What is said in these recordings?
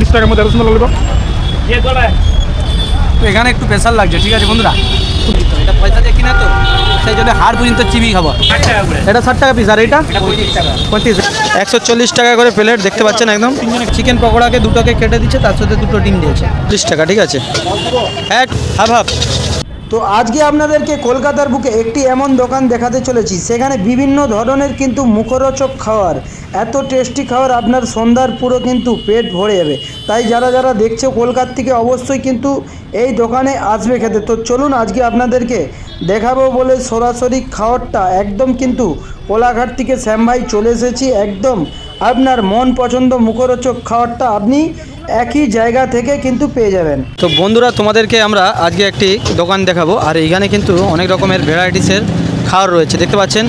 তিরিশ টাকার মধ্যে এত সুন্দর ললিপপ তো এখানে একটু প্রেশার লাগছে ঠিক আছে বন্ধুরা? এটা পয়সা দিয়ে কিনা তো সেই জন্য হার পর্যন্ত চিবি খাব এটা ষাট টাকা পিস আর এটা? পঁয়ত্রিশ একশো চল্লিশ টাকা করে প্লেট দেখতে পাচ্ছেন একদম? চিকেন পকোড়াকে দুটোকে কেটে দিচ্ছে তার সাথে দুটো ডিম দিয়েছে। চল্লিশ টাকা ঠিক আছে? এক হাফ হাফ তো আজকে আপনাদেরকে কলকাতার বুকে একটি এমন দোকান দেখাতে চলেছি, সেখানে বিভিন্ন ধরনের কিন্তু মুখরোচক খাওয়ার, এত টেস্টি খাওয়ার আপনার সন্ধ্যার পুরো কিন্তু পেট ভরে যাবে। তাই যারা যারা দেখছে কলকাতা থেকে অবশ্যই কিন্তু এই দোকানে আসবে খেতে। তো চলুন আজকে আপনাদেরকে দেখাবো বলে সরাসরি খাবারটা একদম কিন্তু কোলাঘাট থেকে শ্যাম ভাই চলে এসেছি, একদম আপনার মন পছন্দ মুখরোচক খাবারটা আপনি একই জায়গা থেকে কিন্তু পেয়ে যাবেন। তো বন্ধুরা, তোমাদেরকে আমরা আজকে একটি দোকান দেখাবো, আর এইখানে কিন্তু অনেক রকমের ভ্যারাইটিসের খাবার রয়েছে। দেখতে পাচ্ছেন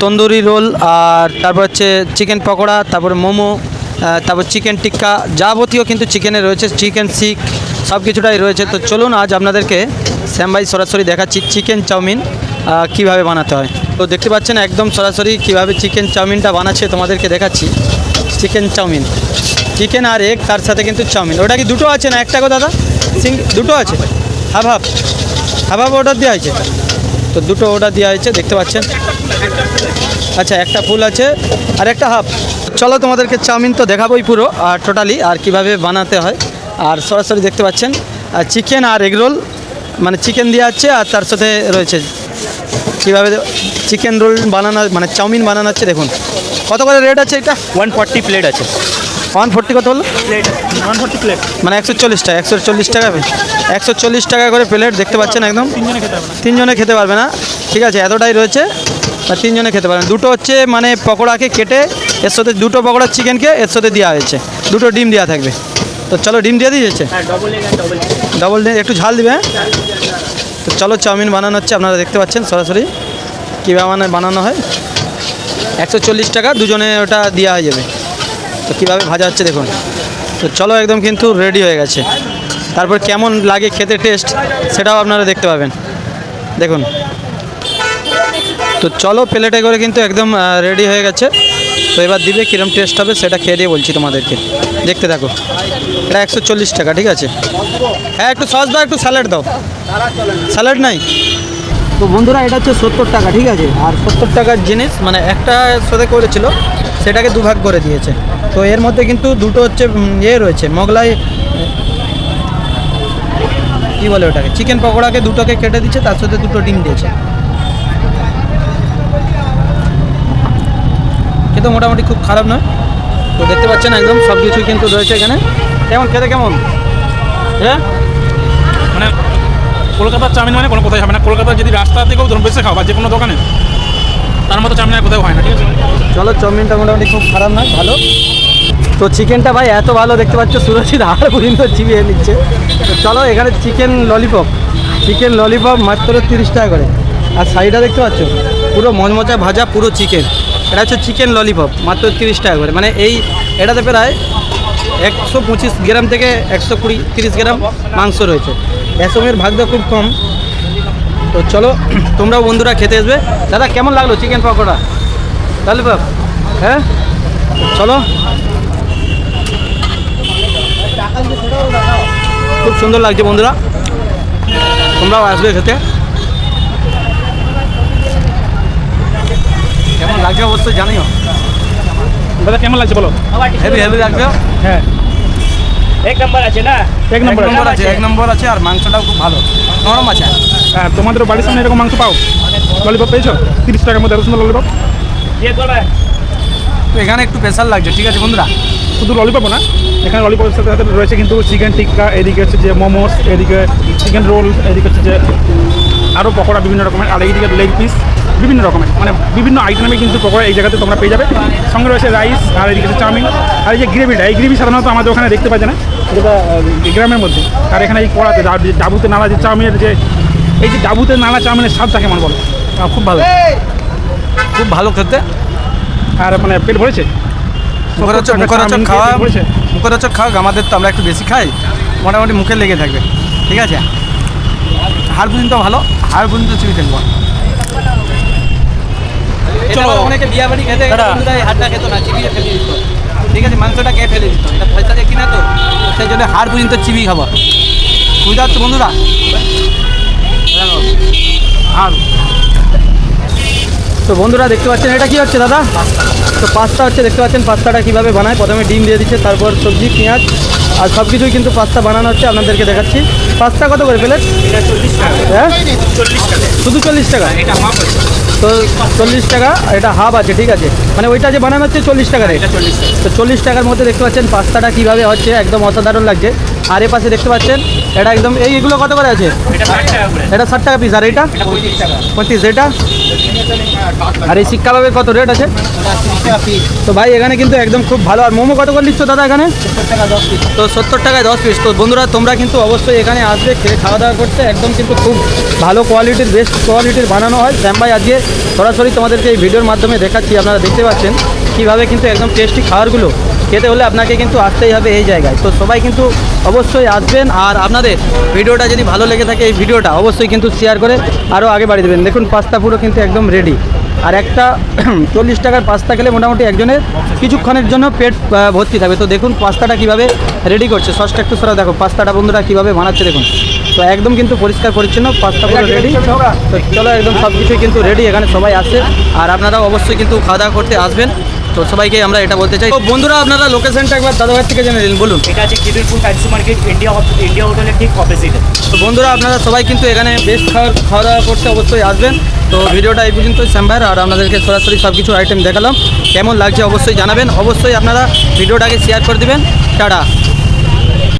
তন্দুরি রোল, আর তারপর হচ্ছে চিকেন পকোড়া, তারপর মোমো তারপর চিকেন টিক্কা, যাবতীয় কিন্তু চিকেনে রয়েছে, চিকেন শিক সব কিছুটাই রয়েছে। তো চলুন, আজ আপনাদেরকে শ্যাম ভাই সরাসরি দেখাচ্ছি, চিকেন চাউমিন কীভাবে বানাতে হয়। তো দেখতে পাচ্ছেন, একদম সরাসরি কীভাবে চিকেন চাউমিনটা বানাচ্ছে, তোমাদেরকে দেখাচ্ছি। Chicken chowmein. চিকেন আর এগ, তার সাথে কিন্তু চাউমিন। ওটা কি দুটো আছে না একটা গো দাদা? সিং দুটো আছে? Half half. Half half order দেওয়া হয়েছে। তো দুটো অর্ডার দেওয়া হয়েছে, দেখতে পাচ্ছেন? আচ্ছা একটা ফুল আছে আর একটা হাফ চলো তোমাদেরকে চাউমিন তো দেখাবোই পুরো, আর টোটালি আর কীভাবে বানাতে হয়। আর সরাসরি দেখতে পাচ্ছেন, আর চিকেন আর এগ রোল মানে চিকেন দেওয়া আছে, আর তার সাথে রয়েছে কীভাবে চিকেন রোল বানানো মানে চাউমিন বানানো হচ্ছে, দেখুন। কত করে রেট আছে এটা? ওয়ান ফর্টি প্লেট আছে। ওয়ান ফোর্টি কত হলো ওয়ান ফর্টি প্লেট মানে একশো চল্লিশ টাকা একশো চল্লিশ টাকা একশো চল্লিশ টাকা করে প্লেট দেখতে পাচ্ছেন একদম? তিনজনে খেতে হবে না। তিনজনে খেতে পারবে না। ঠিক আছে এতটাই রয়েছে। আর তিনজনে খেতে পারবেন দুটো হচ্ছে মানে পকোড়াকে কেটে এর সাথে দুটো পকোড়া চিকেনকে এর সাথে দেওয়া হয়েছে। দুটো ডিম দেওয়া থাকবে। তো চলো ডিম দিয়ে দিয়েছে? হ্যাঁ ডবল ডবল ডবল একটু ঝাল দিবে হ্যাঁ? তো চলো চাউমিন বানানো হচ্ছে আপনারা দেখতে পাচ্ছেন সরাসরি কীভাবে মানে বানানো হয়। একশো চল্লিশ টাকা দুজনে ওটা দেওয়া হয়ে যাবে। তো কীভাবে ভাজা হচ্ছে দেখুন। তো চলো একদম কিন্তু রেডি হয়ে গেছে। তারপর কেমন লাগে খেতে টেস্ট সেটাও আপনারা দেখতে পাবেন। দেখুন। তো চলো প্লেটে করে কিন্তু একদম রেডি হয়ে গেছে। তো এবার দিবে কীরকম টেস্ট হবে সেটা খেয়ে দিয়ে বলছি তোমাদেরকে। দেখতে থাকো। এটা একশো চল্লিশ টাকা, ঠিক আছে? হ্যাঁ একটু সস দাও, একটু স্যালাড দাও। স্যালাড নাই? তো বন্ধুরা, এটা হচ্ছে সত্তর টাকা, ঠিক আছে? আর সত্তর টাকার জিনিস মানে একটা সাথে করেছিল, সেটাকে দুভাগ করে দিয়েছে। তো এর মধ্যে কিন্তু দুটো হচ্ছে ইয়ে রয়েছে, মোগলাই কী বলে ওটাকে চিকেন পকোড়াকে দুটোকে কেটে দিচ্ছে, তার সাথে দুটো ডিম দিয়েছে। কিন্তু মোটামুটি খুব খারাপ নয়। তো দেখতে পাচ্ছেন একদম সব কিছু কিন্তু রয়েছে এখানে। কেমন, খেতে কেমন? হ্যাঁ মানে কলকাতার চাউমিন মানে কোনো কোথায় হবে না। কলকাতার যদি রাস্তা থেকেও বেশি খাও বা যে কোনো দোকানে, তার মতো চাউমিন আর কোথাও হয় না, ঠিক আছে? চাউমিনটা মোটামুটি খুব খারাপ নয়, ভালো। তো চিকেনটা ভাই এত ভালো দেখতে পাচ্ছ, সুরজিৎ হাড় পর্যন্ত চিবিয়ে নিচ্ছে তো চলো এখানে চিকেন ললিপপ চিকেন ললিপপ মাত্র তিরিশ টাকা করে। আর শাড়িটা দেখতে পাচ্ছ, পুরো মজমজা ভাজা, পুরো চিকেন এটা হচ্ছে চিকেন ললিপপ মাত্র তিরিশ টাকা করে। মানে এই, এটাতে প্রায় একশো পঁচিশ গ্রাম থেকে একশো কুড়ি, তিরিশ গ্রাম মাংস রয়েছে। এসমের ভাগটা খুব কম। তো চলো, তোমরাও বন্ধুরা খেতে আসবে। দাদা, কেমন লাগল চিকেন পকোড়া? ললিপপ হ্যাঁ? চলো। খুব সুন্দর লাগছে বন্ধুরা। তোমরাও আসবে খেতে। কেমন লাগছে অবশ্যই জানিও। দাদা কেমন লাগছে বলো? হেভি হেভি লাগবে হ্যাঁ। এক নম্বর আছে না? এক নম্বর নম্বর আছে এক নম্বর আছে আর মাংসটাও খুব ভালো। নরম আছে। হ্যাঁ তোমাদের বাড়ির সামনে এরকম মাংস পাও? ললিপপ পেয়েছ? তিরিশ টাকার মধ্যে এত সুন্দর ললিপপ? এখানে একটু স্পেশাল লাগছে ঠিক আছে বন্ধুরা? শুধু ললিপপ না এখানে ললিপপের সাথে সাথে রয়েছে কিন্তু চিকেন টিক্কা এদিকে হচ্ছে যে মোমোস এদিকে চিকেন রোল এদিকে হচ্ছে যে আরও পকোড়া বিভিন্ন রকমের আর এইদিকে লেগ পিস বিভিন্ন রকমের। মানে বিভিন্ন আইটেমে কিন্তু পকোড়া এই জায়গাতে তোমরা পেয়ে যাবে। সঙ্গে রয়েছে রাইস আর এদিকে হচ্ছে চাউমিন আর এই যে গ্রেভিটা এই গ্রেভি সাধারণত আমাদের ওখানে দেখতে পাই না যেটা গ্রামের মধ্যে। আর এখানে এই কড়াতে ডাবুতে নালা যে চাউমিনের যে এই যে ডাবুতে নালা চাউমিনের স্বাদটা কেমন বলো? খুব ভালো। খুব ভালো খেতে। আর মানে পেট ভরেছে? মুখরোচক খাওয়া? মুখরোচক আমাদের তো আমরা একটু বেশি খাই মোটামুটি মুখে লেগে থাকবে ঠিক আছে? হাড় পর্যন্ত ভালো হাড় পর্যন্ত চিবি থাকব চলো। অনেকে বিয়া বাড়ি খেতে হাড়টা না চিবিয়ে ফেলে দিত। ঠিক আছে মাংসটা খেয়ে ফেলে দিত। এটা পয়সা দিয়ে কিনা তো সেই জন্য হাড় পর্যন্ত চিবি খাব। বুঝতে পারছ বন্ধুরা? আর তো বন্ধুরা দেখতে পাচ্ছেন এটা কি হচ্ছে দাদা? তো পাস্তা হচ্ছে দেখতে পাচ্ছেন পাস্তাটা কীভাবে বানায়? প্রথমে ডিম দিয়ে দিচ্ছে তারপর সবজি পেঁয়াজ আর সব কিছুই কিন্তু পাস্তা বানানো হচ্ছে আপনাদেরকে দেখাচ্ছি। পাস্তা কত করে প্লেট? হ্যাঁ? শুধু চল্লিশ টাকা? আছে তো চল্লিশ টাকা এটা হাফ আছে ঠিক আছে। মানে ওইটা যে বানানো হচ্ছে চল্লিশ টাকা রেট। তো চল্লিশ টাকার মধ্যে দেখতে পাচ্ছেন পাস্তাটা কীভাবে হচ্ছে একদম অসাধারণ লাগছে। আর এ পাশে দেখতে পাচ্ছেন এটা একদম এই এগুলো কত করে আছে? এটা ষাট টাকা পিস আর এটা? পঁয়ত্রিশ এটা? আর এই শিক কাবাবের কত রেট আছে? তো ভাই, এখানে কিন্তু একদম খুব ভালো। আর মোমো কত করে নিচ্ছ দাদা এখানে? তো সত্তর টাকায় দশ পিস তো বন্ধুরা, তোমরা কিন্তু অবশ্যই এখানে আসবে, খেয়ে খাওয়া দাওয়া করতে। একদম কিন্তু খুব ভালো কোয়ালিটির বেস্ট কোয়ালিটির বানানো হয়। শ্যাম ভাই, আজকে সরাসরি তোমাদেরকে এই ভিডিওর মাধ্যমে দেখাচ্ছি, আপনারা দেখতে পাচ্ছেন কীভাবে কিন্তু একদম টেস্টি খাবারগুলো খেতে হলে আপনাকে কিন্তু আসতেই হবে এই জায়গায়। তো সবাই কিন্তু অবশ্যই আসবেন আর আপনাদের ভিডিওটা যদি ভালো লেগে থাকে এই ভিডিওটা অবশ্যই কিন্তু শেয়ার করে আরও আগে বাড়িয়ে দেবেন। দেখুন পাস্তা পুরো কিন্তু একদম রেডি আর একটা চল্লিশ টাকার পাস্তা খেলে মোটামুটি একজনের কিছুক্ষণের জন্য পেট ভর্তি থাকবে। তো দেখুন পাস্তাটা কীভাবে রেডি করছে। সসটা একটু সরা দেখো পাস্তাটা বন্ধুরা কীভাবে বানাচ্ছে দেখুন। তো একদম কিন্তু পরিষ্কার পরিচ্ছন্ন পাস্তা পুরো রেডি তো চলো একদম সব কিছুই কিন্তু রেডি এখানে সবাই আসে আর আপনারাও অবশ্যই কিন্তু খাওয়া দাওয়া করতে আসবেন। তো সবাইকে আমরা এটা বলতে চাই। তো বন্ধুরা আপনারা লোকেশনটা একবার দাদাভাই থেকে জেনে নিন বলুন। এটা আছে Khidirpur fancy market India India হোটেলের ঠিক অপোজিটে তো বন্ধুরা আপনারা সবাই কিন্তু এখানে বেস্ট খাওয়া খাওয়া দাওয়া করতে অবশ্যই আসবেন। তো ভিডিওটা এই পর্যন্ত শ্যাম্বার আর আপনাদেরকে সরাসরি সব কিছু আইটেম দেখালাম। কেমন লাগছে অবশ্যই জানাবেন। অবশ্যই আপনারা ভিডিওটাকে শেয়ার করে দেবেন। টাটা।